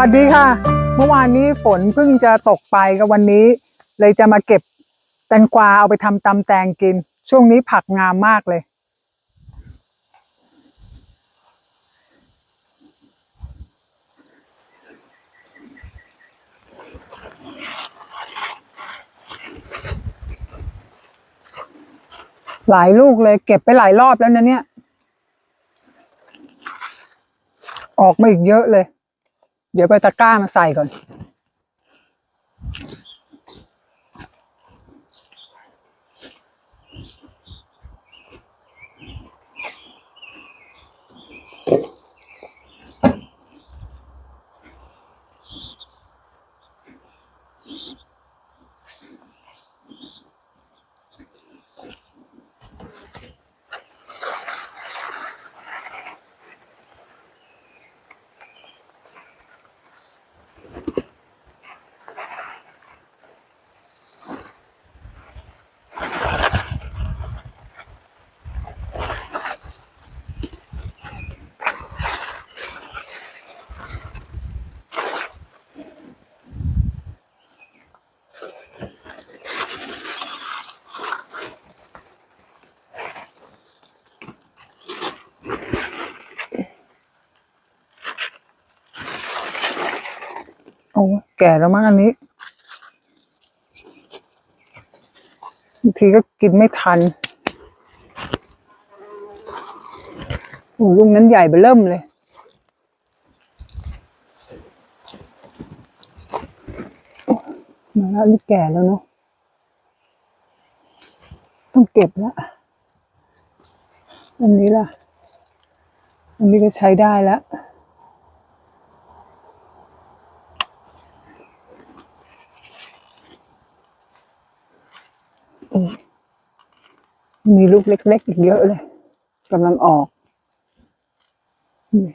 สวัสดีค่ะ เมื่อวานนี้ฝนเพิ่งจะตกไปก็วันนี้ เลยจะมาเก็บแตงกวาเอาไปทำตำแตงกิน ช่วงนี้ผักงามมากเลย หลายลูกเลยเก็บไปหลายรอบแล้วนะเนี่ย ออกมาอีกเยอะเลย เดี๋ยวไปตะกร้ามาใส่ก่อน แก่แล้วมั้งอันนี้บางทีก็กินไม่ทันโอ้ลูกนั้นใหญ่เบเริ่มเลย มาแล้วนี่แก่แล้วเนาะ ต้องเก็บล้วอันนี้ล่ะ อันนี้ก็ใช้ได้แล้ว มีลูกเล็ก ๆ อีกเยอะเลยกำลังออก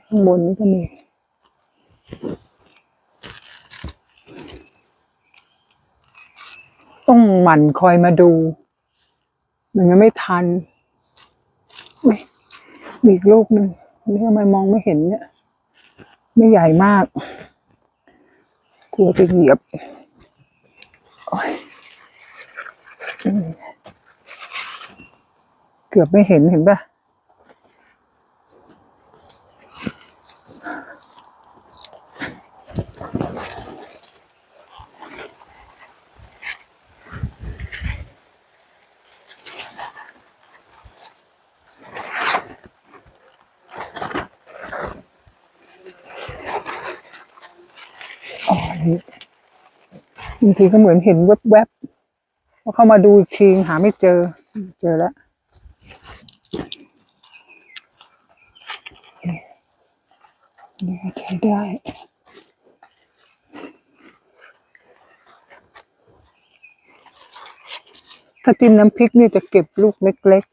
ข้างบนนี่ก็มีต้องหมั่นคอยมาดูมันยังไม่ทันอุ๊ยมีอีกลูกหนึ่งนี่ทำไมมองไม่เห็นเนี่ย ไม่ใหญ่มาก กลัวจะเหยียบโอ๊ย เกือบไม่เห็นเห็นปะบางทีก็เหมือนเห็นแวบๆพอเข้ามาดูอีกทีหาไม่เจอ เจอแล้ว นี่ก็ใช้ได้ ถ้า จิ้มน้ำพริกนี่จะเก็บลูกเล็ก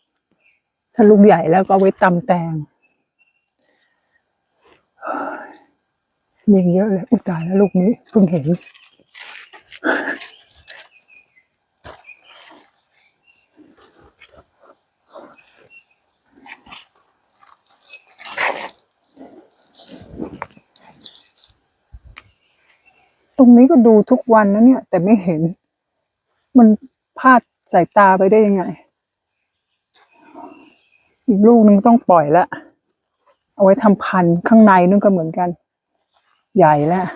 ๆ ถ้าลูกใหญ่แล้วก็ไว้ตำแตงมีเยอะเลยอุยตายแล้วลูกนี้เพิ่งเห็น ตรงนี้ก็ดูทุกวันนะเนี่ย แต่ไม่เห็น มัน พลาดสายตาไปได้ยังไง อีกลูกนึงต้องปล่อยละเอาไว้ทำพันธุ์ข้างในนู่นก็เหมือนกัน ใหญ่แล้ว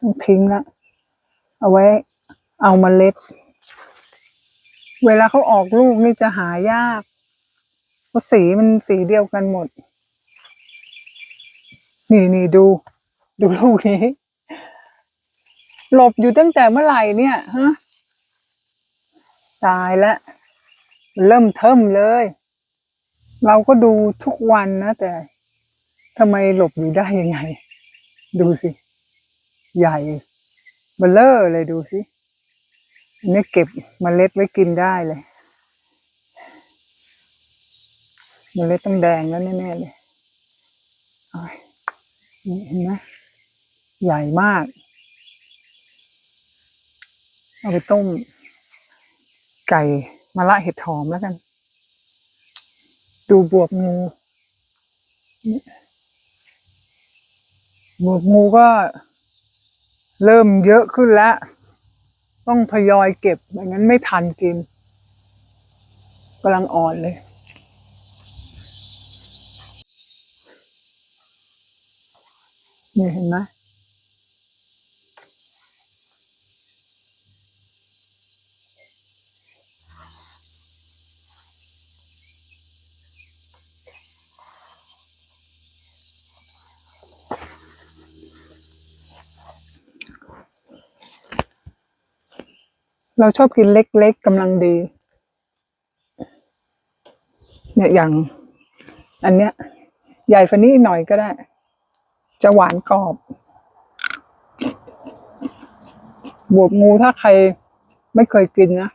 ต้องทิ้งละเอาไว้เอามาเล็ด เวลาเขาออกลูกนี่จะหายากเพราะสีมันสีเดียวกันหมด นี่นี่ดู ดูลูกนี้ หลบอยู่ตั้งแต่เมื่อไหร่เนี่ยฮะ ตายแล้วเริ่มเทิมเลย เราก็ดูทุกวันนะแต่ทำไมหลบอยู่ได้ยังไง ดูสิ ใหญ่เบลเลอร์เลยดูสิอันนี้เก็บมเมล็ดไว้กินได้เลยมเมล็ดต้องแดงแล้วแน่ๆเลยอ้ายนี่เห็นไหมใหญ่มาก เอาไปต้ม ไก่มะละเห็ดหอมแล้วกัน ดูบวบงูหมวกงูก็ เริ่มเยอะขึ้นแล้ว ต้องทยอยเก็บไม่งั้นไม่ทันกินกำลังอ่อนเลย นี่เห็นไหม เราชอบกินเล็กๆกำลังดี เนี่ยอย่าง อันเนี้ย ใหญ่ฟันนี้หน่อยก็ได้ จะหวานกรอบ บวบงูถ้าใครไม่เคยกินนะ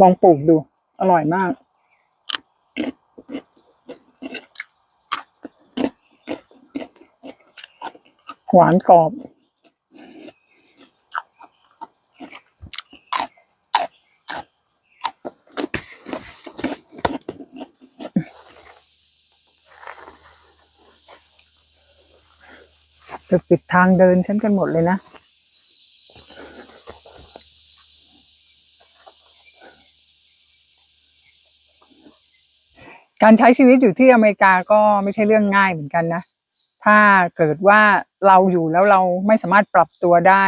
ลองปลูกดู อร่อยมาก หวานกรอบ จะปิดทางเดินฉันกันหมดเลยนะ การใช้ชีวิตอยู่ที่อเมริกาก็ไม่ใช่เรื่องง่ายเหมือนกันนะ ถ้าเกิดว่าเราอยู่แล้วเราไม่สามารถปรับตัวได้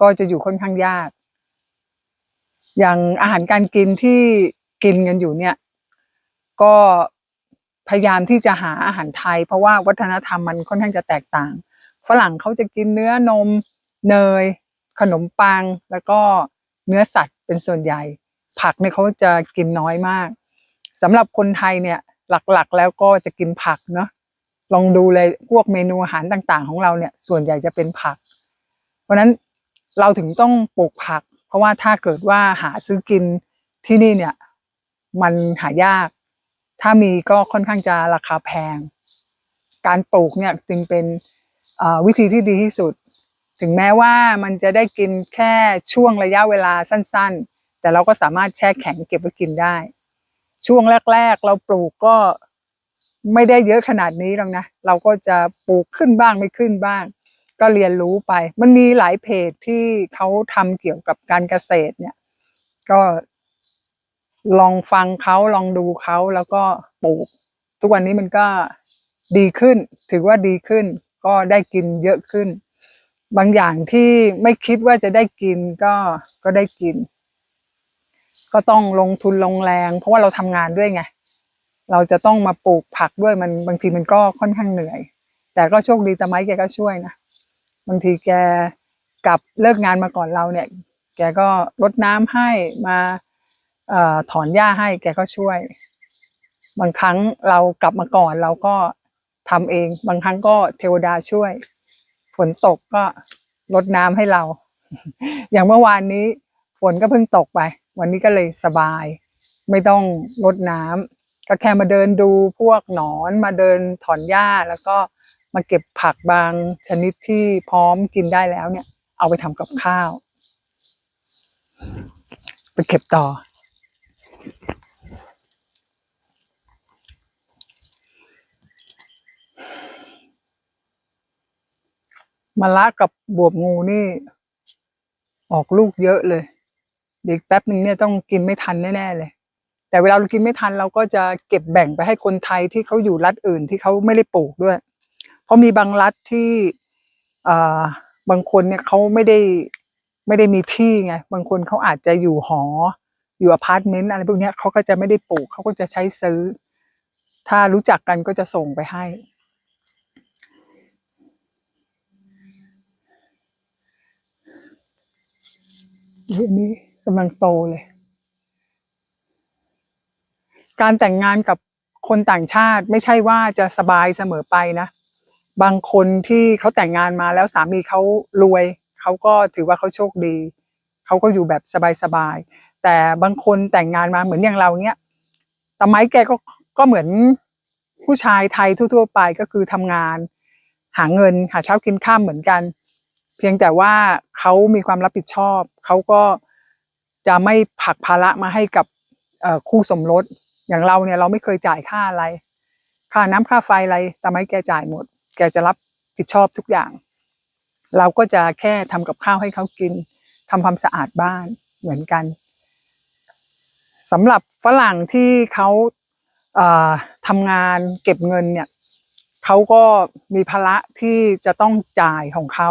ก็จะอยู่ค่อนข้างยาก อย่างอาหารการกินที่กินกันอยู่เนี่ย ก็พยายามที่จะหาอาหารไทย เพราะว่าวัฒนธรรมมันค่อนข้างจะแตกต่าง ฝรั่งเขาจะกินเนื้อนมเนย ขนมปัง แล้วก็เนื้อสัตว์เป็นส่วนใหญ่ ผักเนี่ยเขาจะกินน้อยมากสำหรับคนไทยเนี่ยหลักๆ แล้วก็จะกินผักเนาะลองดูเลยพวกเมนูอาหารต่างๆ ของเราเนี่ยส่วนใหญ่จะเป็นผัก เพราะนั้นเราถึงต้องปลูกผัก เพราะว่าถ้าเกิดว่าหาซื้อกินที่นี่เนี่ยมันหายาก ถ้ามีก็ค่อนข้างจะราคาแพง การปลูกเนี่ยจึงเป็น วิธีที่ดีที่สุด ถึงแม้ว่ามันจะได้กินแค่ช่วงระยะเวลาสั้นๆ แต่เราก็สามารถแช่แข็งเก็บไว้กินได้ ช่วงแรก ๆ เราปลูกก็ไม่ได้เยอะขนาดนี้หรอกนะ เราก็จะปลูกขึ้นบ้างไม่ขึ้นบ้าง ก็เรียนรู้ไป มันมีหลายเพจที่เขาทำเกี่ยวกับการเกษตรเนี่ย ก็ลองฟังเขาลองดูเขาแล้วก็ปลูก ทุกวันนี้มันก็ดีขึ้น ถือว่าดีขึ้น ก็ได้กินเยอะขึ้น บางอย่างที่ไม่คิดว่าจะได้กินก็ก็ได้กิน ก็ต้องลงทุนลงแรง เพราะว่าเราทำงานด้วยไงเราจะต้องมาปลูกผักด้วยมันบางทีมันก็ค่อนข้างเหนื่อย แต่ก็โชคดีตะไม้แกก็ช่วยนะบางทีแกกลับเลิกงานมาก่อนเราเนี่ย แกก็รดน้ำให้มาอถอนหญ้าให้ แกก็ช่วย บางครั้งเรากลับมาก่อนเราก็ ทำเอง บางครั้งก็เทวดาช่วย ฝนตกก็รดน้ำให้เรา อย่างเมื่อวานนี้ฝนก็เพิ่งตกไป วันนี้ก็เลยสบาย ไม่ต้องรดน้ำก็แค่มาเดินดูพวกหนอนมาเดินถอนหญ้าแล้วก็มาเก็บผักบางชนิดที่พร้อมกินได้แล้วเนี่ย เอาไปทำกับข้าว ไปเก็บต่อ มะละกับบวบงูนี่ ออกลูกเยอะเลยเดี๋ยวอีกแป๊บหนึ่งเนี่ยต้องกินไม่ทันแน่ๆเลย แต่เวลาเรากินไม่ทันเราก็จะเก็บแบ่งไปให้คนไทยที่เขาอยู่รัฐอื่นที่เขาไม่ได้ปลูกด้วย เพราะมีบางรัฐที่อ่าบางคนเนี่ยเขาไม่ได้ไม่ได้มีที่ไง บางคนเขาอาจจะอยู่หอ อยู่อพาร์ตเมนต์อะไรพวกนี้เขาก็จะไม่ได้ปลูกเขาก็จะใช้ซื้อ ถ้ารู้จักกันก็จะส่งไปให้ เรื่องนี้กำลังโตเลย การแต่งงานกับคนต่างชาติไม่ใช่ว่าจะสบายเสมอไปนะ บางคนที่เขาแต่งงานมาแล้วสามีเขารวย เขาก็ถือว่าเขาโชคดี เขาก็อยู่แบบสบายๆ แต่บางคนแต่งงานมาเหมือนอย่างเราเนี้ยแต่ไม้แกก็ก็เหมือนผู้ชายไทยทั่ว ๆ ไปก็คือทำงาน หาเงินหาเช้ากินข้ามเหมือนกัน เพียงแต่ว่าเขามีความรับผิดชอบ เขาก็จะไม่ผักภาระมาให้กับคู่สมรส อย่างเราเนี่ยเราไม่เคยจ่ายค่าอะไร ค่าน้ำค่าไฟอะไรแต่ไม่แกจ่ายหมด แกจะรับผิดชอบทุกอย่าง เราก็จะแค่ทำกับข้าวให้เขากินทำความสะอาดบ้านเหมือนกันสำหรับฝรั่งที่เขาเอ่อทำงานเก็บเงินเนี่ยเขาก็มีภาระที่จะต้องจ่ายของเขา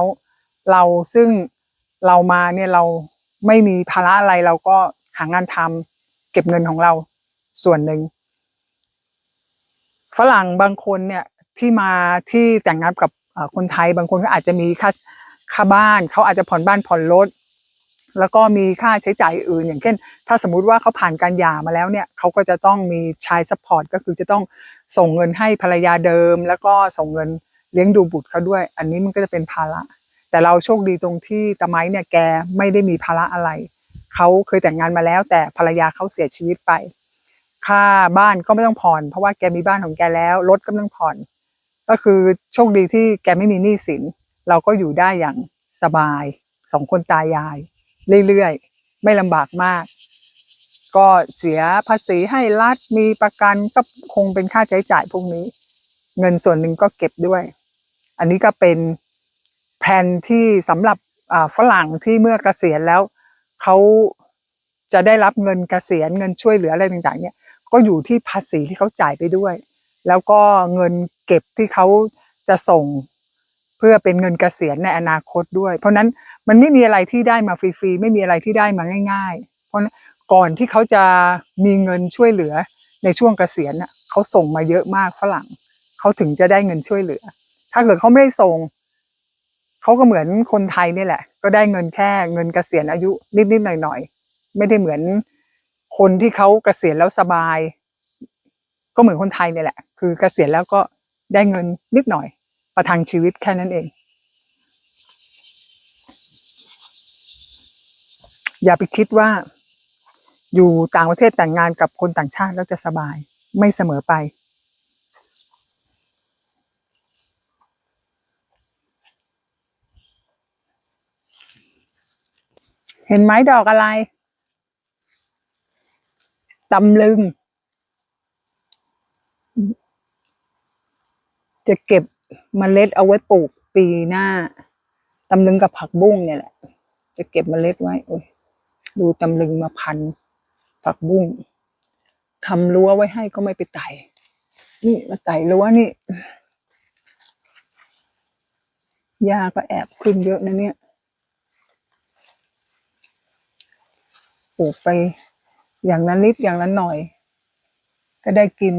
เราซึ่งเรามาเนี่ยเราไม่มีภาระอะไรเราก็หางานทำเก็บเงินของเราส่วนหนึ่งฝรั่งบางคนเนี่ยที่มาที่แต่งงานกับคนไทยบางคนก็อาจจะมีค่าค่าบ้านเขาอาจจะผ่อนบ้านผ่อนรถแล้วก็มีค่าใช้จ่ายอื่น อย่างเช่น ถ้าสมมุติว่าเขาผ่านการหย่ามาแล้วเนี่ยเขาก็จะต้องมีชายซัพพอร์ตก็คือจะต้องส่งเงินให้ภรรยาเดิม แล้วก็ส่งเงินเลี้ยงดูบุตรเขาด้วย อันนี้มันก็จะเป็นภาระ แต่เราโชคดีตรงที่ตะไม้เนี่ยแกไม่ได้มีภาระอะไร เขาเคยแต่งงานมาแล้ว แต่ภรรยาเขาเสียชีวิตไป ค่าบ้านก็ไม่ต้องผ่อน เพราะว่าแกมีบ้านของแกแล้วรถก็ไม่ต้องผ่อน ก็คือโชคดีที่แกไม่มีหนี้สิน เราก็อยู่ได้อย่างสบายสองคนตายาย เรื่อยๆ ไม่ลำบากมาก ก็เสียภาษีให้รัฐมีประกันก็คงเป็นค่าใช้จ่ายพวกนี้ เงินส่วนหนึ่งก็เก็บด้วย อันนี้ก็เป็น ผนที่สำหรับฝรั่งที่เมื่อเกษียณแล้วเขาจะได้รับเงินเกษียณเงินช่วยเหลืออะไรต่างๆ เนี่ย ก็อยู่ที่ภาษีที่เขาจ่ายไปด้วย แล้วก็เงินเก็บที่เขาจะส่งเพื่อเป็นเงินเกษียณในอนาคตด้วย เพราะฉะนั้นมันไม่มีอะไรที่ได้มาฟรีๆไม่มีอะไรที่ได้มาง่าย ๆ เพราะนั้นก่อนที่เขาจะมีเงินช่วยเหลือในช่วงเกษียณน่ะเขาส่งมาเยอะมากฝรั่งเขาถึงจะได้เงินช่วยเหลือ ถ้าเกิดเขาไม่ได้ส่ง เขาก็เหมือนคนไทยนี่แหละ ก็ได้เงินแค่เงินเกษียณอายุนิดๆหน่อยๆไม่ได้เหมือนคนที่เขาเกษียณแล้วสบาย ก็เหมือนคนไทยเนี่ยแหละ คือเกษียณแล้วก็ได้เงินนิดหน่อย ประทังชีวิตแค่นั้นเอง อย่าไปคิดว่า อยู่ต่างประเทศแต่งงานกับคนต่างชาติแล้วจะสบายไม่เสมอไป เห็นไหมดอกอะไรตำลึง จะเก็บเมล็ดเอาไว้ปลูกปีหน้าตำลึงกับผักบุ้งเนี่ยแหละ จะเก็บเมล็ดไว้ โอ้ยดูตำลึงมาพัน ผักบุ้งทำรั้วไว้ให้ก็ไม่ไปไต่ นี่มาไต่รั้วนี่หญ้าก็แอบขึ้นเยอะนะเนี่ย ปลูกไปอย่างละนิดอย่างละหน่อย ก็ได้กิน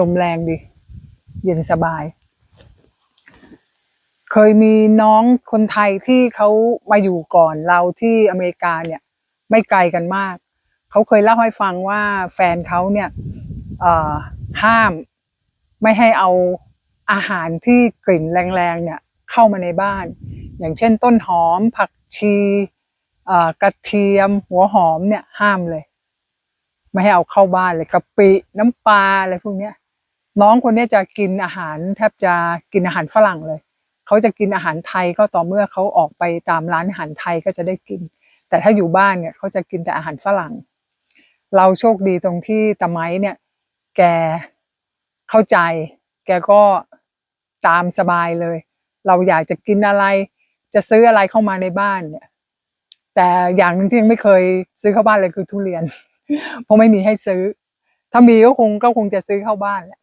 ลมแรงดี เย็นสบาย เคยมีน้องคนไทยที่เขามาอยู่ก่อนเราที่อเมริกาเนี่ย ไม่ไกลกันมาก เขาเคยเล่าให้ฟังว่าแฟนเขาเนี่ยห้ามไม่ให้เอา อาหารที่กลิ่นแรงๆเนี่ยเข้ามาในบ้าน อย่างเช่นต้นหอม ผักชีกระเทียม หัวหอมเนี่ยห้ามเลย ไม่ให้เอาเข้าบ้านเลยกะปิน้ำปลาอะไรพวกเนี้ยน้องคนนี้จะกินอาหารแทบจะกินอาหารฝรั่งเลย เขาจะกินอาหารไทยก็ต่อเมื่อเขาออกไปตามร้านอาหารไทยก็จะได้กิน แต่ถ้าอยู่บ้านเนี่ยเขาจะกินแต่อาหารฝรั่ง เราโชคดีตรงที่ตะไม้เนี่ย แกเข้าใจ แกก็ตามสบายเลย เราอยากจะกินอะไร จะซื้ออะไรเข้ามาในบ้านเนี่ย แต่อย่างหนึ่งที่ยังไม่เคยซื้อเข้าบ้านเลยคือทุเรียน เพราะไม่มีให้ซื้อ ถ้ามีก็คงก็คงจะซื้อเข้าบ้านแหละ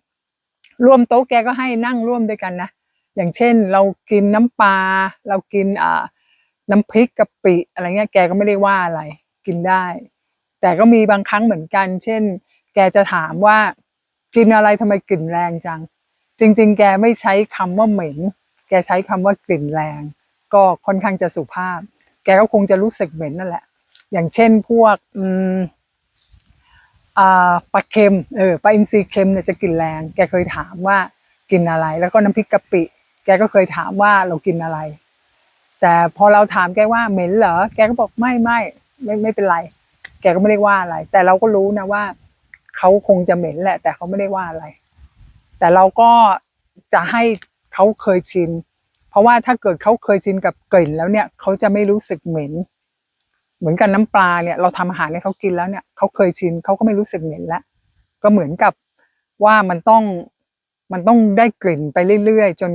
ร่วมโต๊ะแกก็ให้นั่งร่วมด้วยกันนะ อย่างเช่นเรากินน้ำปลาเรากินอ่าน้ำพริกกะปิอะไรเงี้ยแกก็ไม่ได้ว่าอะไร กินได้ แต่ก็มีบางครั้งเหมือนกัน เช่น แกจะถามว่ากินอะไรทำไมกลิ่นแรงจัง จริง ๆ แกไม่ใช้คำว่าเหม็น แกใช้คำว่ากลิ่นแรง ก็ค่อนข้างจะสุภาพ แกก็คงจะรู้สึกเหม็นนั่นแหละ อย่างเช่นพวกอืมอ่าปลาเค็มเออปลาอินทรีเค็มเนี่ยจะกลิ่นแรง แกเคยถามว่ากินอะไร แล้วก็น้ำพริกกะปิ แกก็เคยถามว่าเรากินอะไร แต่พอเราถามแกว่าเหม็นเหรอ แกก็บอกไม่ไม่ไม่ไม่เป็นไร แกก็ไม่ได้ว่าอะไร แต่เราก็รู้นะว่าเขาคงจะเหม็นแหละ แต่เขาไม่ได้ว่าอะไร แต่เราก็จะให้เขาเคยชิน เพราะว่าถ้าเกิดเขาเคยชินกับกลิ่นแล้วเนี่ยเขาจะไม่รู้สึกเหม็น เหมือนกันน้ำปลาเนี่ยเราทำอาหารให้เขากินแล้วเนี่ยเขาเคยชินเขาก็ไม่รู้สึกเหม็นล้วก็เหมือนกับว่ามันต้องมันต้องได้กลิ่นไปเรื่อยๆ จน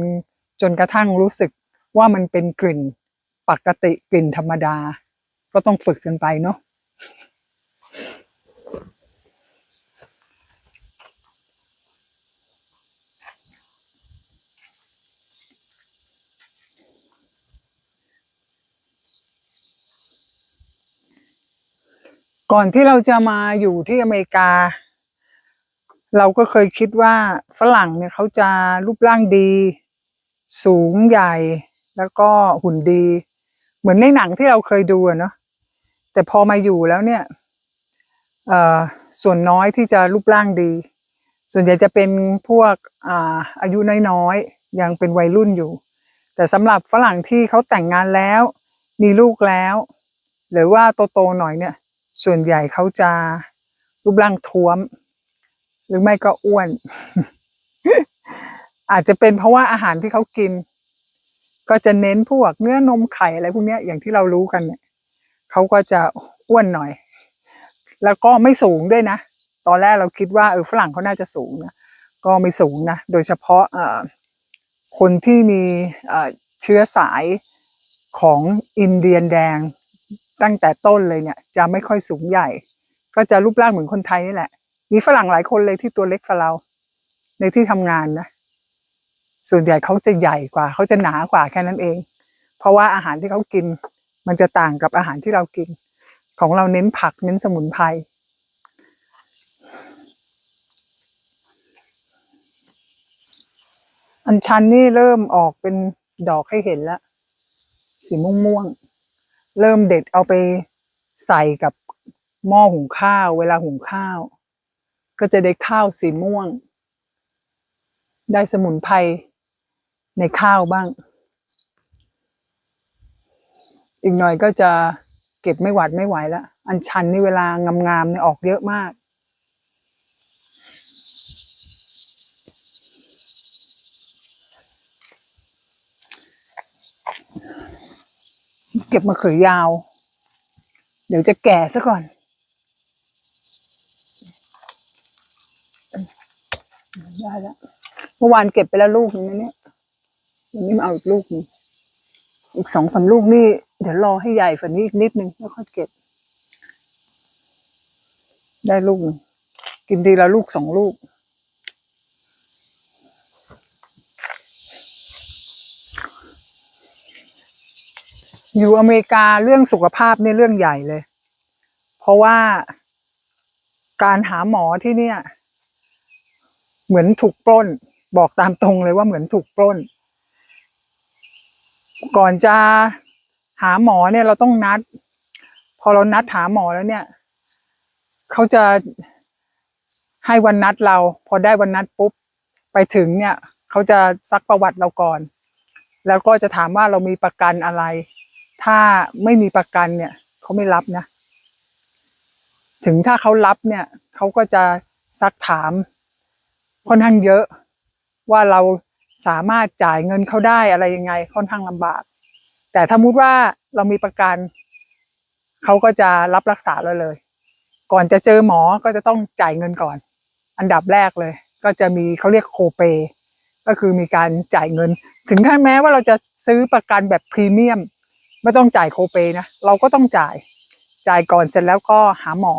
จนกระทั่งรู้สึกว่ามันเป็นกลิ่นปกติกลิ่นธรรมดา ก็ต้องฝึกกันไปเนาะ ก่อนที่เราจะมาอยู่ที่อเมริกา เราก็เคยคิดว่าฝรั่งเนี่ยเขาจะรูปร่างดี สูงใหญ่ แล้วก็หุ่นดี เหมือนในหนังที่เราเคยดูเนาะแต่พอมาอยู่แล้วเนี่ยส่วนน้อยที่จะรูปร่างดี ส่วนใหญ่จะเป็นพวกอาอายุน้อยๆยังเป็นวัยรุ่นอยู่ แต่สำหรับฝรั่งที่เขาแต่งงานแล้ว มีลูกแล้ว หรือว่าโตๆหน่อยเนี่ย ส่วนใหญ่เขาจะรูปร่างท้วม หรือไม่ก็อ้วน อาจจะเป็นเพราะว่าอาหารที่เขากิน ก็จะเน้นพวกเนื้อนมไข่อะไรพวกนี้อย่างที่เรารู้กันเนี่ยเขาก็จะอ้วนหน่อย แล้วก็ไม่สูงด้วยนะ ตอนแรกเราคิดว่าเออฝรั่งเขาน่าจะสูงนะก็ไม่สูงนะโดยเฉพาะเอ่อคนที่มีเอ่อเชื้อสายของอินเดียนแดง ตั้งแต่ต้นเลยเนี่ย จะไม่ค่อยสูงใหญ่ ก็จะรูปร่างเหมือนคนไทยนี่แหละ มีฝรั่งหลายคนเลยที่ตัวเล็กกว่าเรา ในที่ทำงานนะส่วนใหญ่เขาจะใหญ่กว่า เขาจะหนากว่าแค่นั้นเอง เพราะว่าอาหารที่เขากิน มันจะต่างกับอาหารที่เรากิน ของเราเน้นผักเน้นสมุนไพรอัญชันนี่เริ่มออกเป็นดอกให้เห็นแล้ว สีม่วงๆ เริ่มเด็ดเอาไปใส่กับหม้อหุงข้าว เวลาหุงข้าว ก็จะได้ข้าวสีม่วง ได้สมุนไพรในข้าวบ้าง อีกหน่อยก็จะเก็บไม่หวัดไม่ไหวแล้วอันชันนี่เวลางามๆเนี่ยออกเยอะมาก เก็บมะเขือยาว เดี๋ยวจะแก่ซะก่อน ได้แล้วเมื่อวานเก็บไปแล้วลูกนึงนะเนี่ยวันนี้มาเอาอีกลูกนึงอีกสองสาลูกนี่ เดี๋ยวรอให้ใหญ่ฝันนี้อีกนิดนึงแล้วค่อยเก็บ ได้ลูกนึงกินทีละลูกสองลูก อยู่อเมริกาเรื่องสุขภาพนี่เรื่องใหญ่เลย เพราะว่าการหาหมอที่เนี่ย เหมือนถูกปล้น บอกตามตรงเลยว่าเหมือนถูกปล้น ก่อนจะหาหมอเนี่ยเราต้องนัด พอเรานัดหาหมอแล้วเนี่ย เขาจะให้วันนัดเรา พอได้วันนัดปุ๊บ ไปถึงเนี่ย เขาจะซักประวัติเราก่อน แล้วก็จะถามว่าเรามีประกันอะไร ถ้าไม่มีประกันเนี่ยเขาไม่รับนะ ถึงถ้าเขารับเนี่ยเขาก็จะซักถามค่อนข้างเยอะ ว่าเราสามารถจ่ายเงินเขาได้อะไรยังไงค่อนข้างลำบาก แต่ถ้ามุติว่าเรามีประกันเขาก็จะรับรักษาเราเลย ก่อนจะเจอหมอก็จะต้องจ่ายเงินก่อน อันดับแรกเลย ก็จะมีเขาเรียกโคเปก็คือมีการจ่ายเงิน ถึงถ้าแม้ว่าเราจะซื้อประกันแบบพรีเมียม ไม่ต้องจ่ายโคเปนะเราก็ต้องจ่ายจ่ายก่อนเสร็จแล้วก็หาหมอ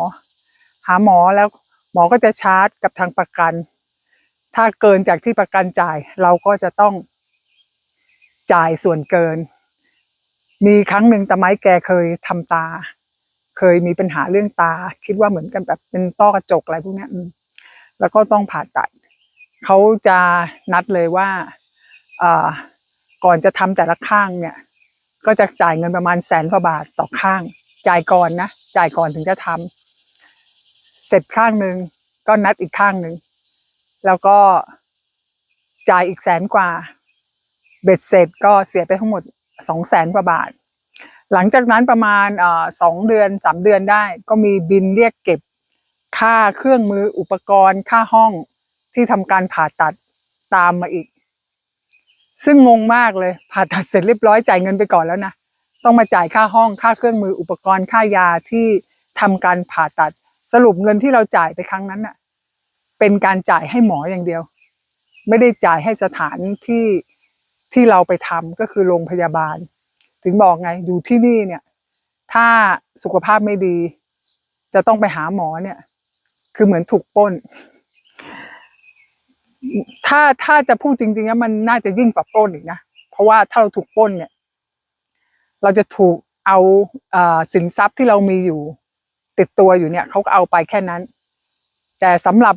หาหมอแล้วหมอก็จะชาร์จกับทางประกัน ถ้าเกินจากที่ประกันจ่าย เราก็จะต้องจ่ายส่วนเกิน มีครั้งหนึ่งตะไม้แกเคยทำตา เคยมีปัญหาเรื่องตา คิดว่าเหมือนกันแบบเป็นต้อกระจกอะไรพวกนี้แล้วก็ต้องผ่าตัดเขาจะนัดเลยว่าอ่าก่อนจะทำแต่ละข้างเนี่ย ก็จะจ่ายเงินประมาณแสนกว่าบาทต่อข้าง จ่ายก่อนนะ จ่ายก่อนถึงจะทำเสร็จข้างหนึ่งก็นัดอีกข้างหนึ่งแล้วก็จ่ายอีกแสนกว่า เบ็ดเสร็จก็เสียไปทั้งหมดสองแสนกว่าบาท หลังจากนั้นประมาณสองเดือนสามเดือนได้ ก็มีบินเรียกเก็บค่าเครื่องมืออุปกรณ์ ค่าห้องที่ทำการผ่าตัดตามมาอีก ซึ่งงงมากเลยผ่าตัดเสร็จเรียบร้อยจ่ายเงินไปก่อนแล้วนะต้องมาจ่ายค่าห้องค่าเครื่องมืออุปกรณ์ค่ายาที่ทำการผ่าตัดสรุปเงินที่เราจ่ายไปครั้งนั้นน่ะ เป็นการจ่ายให้หมออย่างเดียว ไม่ได้จ่ายให้สถานที่ที่เราไปทำก็คือโรงพยาบาล ถึงบอกไงอยู่ที่นี่เนี่ย ถ้าสุขภาพไม่ดี จะต้องไปหาหมอเนี่ย คือเหมือนถูกป้น ถ้าถ้าจะพูดจริงๆแล้วมันน่าจะยิ่งกว่าปล้นอีกนะเพราะว่าถ้าเราถูกปล้นเนี่ย เราจะถูกเอาเอสินทรัพย์ที่เรามีอยู่ ติดตัวอยู่เนี่ยเขาก็เอาไปแค่นั้น แต่สำหรับ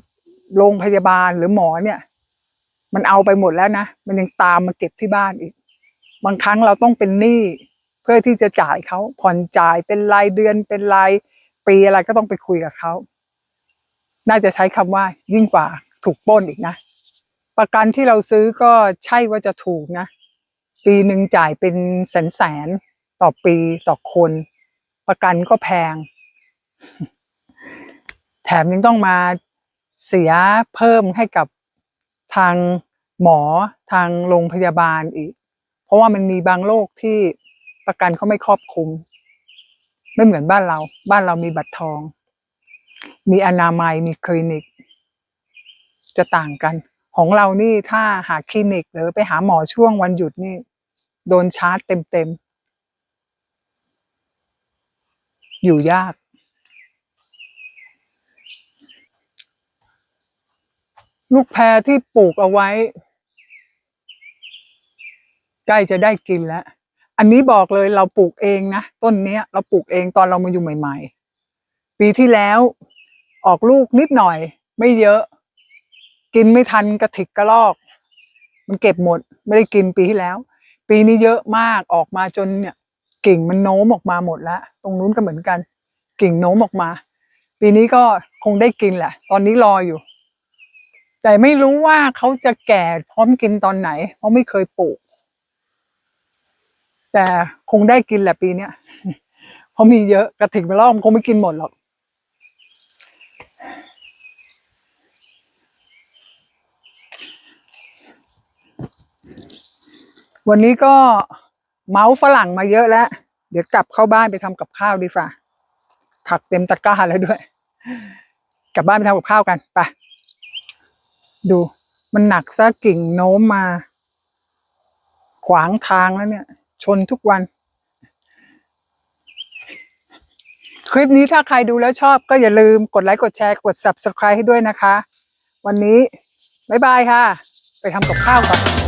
โรงพยาบาลหรือหมอเนี่ย มันเอาไปหมดแล้วนะมันยังตามมาเก็บที่บ้านอีก บางครั้งเราต้องเป็นหนี้เพื่อที่จะจ่ายเขาผ่อนจ่ายเป็นรายเดือนเป็นรายปีอะไรก็ต้องไปคุยกับเขาน่าจะใช้คำว่ายิ่งกว่าถูกปล้นอีกนะ ประกันที่เราซื้อก็ใช่ว่าจะถูกนะ ปีหนึ่งจ่ายเป็นแสนแสนๆต่อปีต่อคน ประกันก็แพง แถมยังต้องมาเสียเพิ่มให้กับทางหมอทางโรงพยาบาลอีก เพราะว่ามันมีบางโรคที่ประกันเขาไม่ครอบคลุม ไม่เหมือนบ้านเรา บ้านเรามีบัตรทอง มีอนามัยมีคลินิก จะต่างกัน ของเรานี่ถ้าหาคลินิก หรือไปหาหมอช่วงวันหยุดนี่ โดนชาร์จเต็มๆ อยู่ยากลูกแพรที่ปลูกเอาไว้ ใกล้จะได้กินแล้ว อันนี้บอกเลยเราปลูกเองนะ ต้นเนี้ย เราปลูกเองตอนเรามาอยู่ใหม่ ๆ ปีที่แล้ว ออกลูกนิดหน่อย ไม่เยอะ กินไม่ทันกระถิกกระลอก มันเก็บหมด ไม่ได้กินปีที่แล้ว ปีนี้เยอะมากออกมาจนเนี่ย กิ่งมันโน้มออกมาหมดแล้วตรงนู้นก็เหมือนกัน กิ่งโน้มออกมา ปีนี้ก็คงได้กินแหละ ตอนนี้รออยู่ แต่ไม่รู้ว่าเขาจะแก่พร้อมกินตอนไหน เพราะไม่เคยปลูก แต่คงได้กินแหละปีเนี้ยเพราะมีเยอะกระถิ่นไปรอมคงไม่กินหมดหรอก วันนี้ก็เมาส์ฝรั่งมาเยอะแล้ว เดี๋ยวกลับเข้าบ้านไปทำกับข้าวดีฝ่าผักเต็มตะกร้าแล้วด้วย กลับบ้านไปทำกับข้าวกันไปดู มันหนักซะกิ่งโน้มมา ขวางทางแล้วเนี่ย ชนทุกวัน คลิปนี้ถ้าใครดูแล้วชอบก็อย่าลืมกดไลค์กดแชร์กด subscribe ให้ด้วยนะคะ วันนี้ บ๊ายบายค่ะ ไปทำกับข้าวก่อน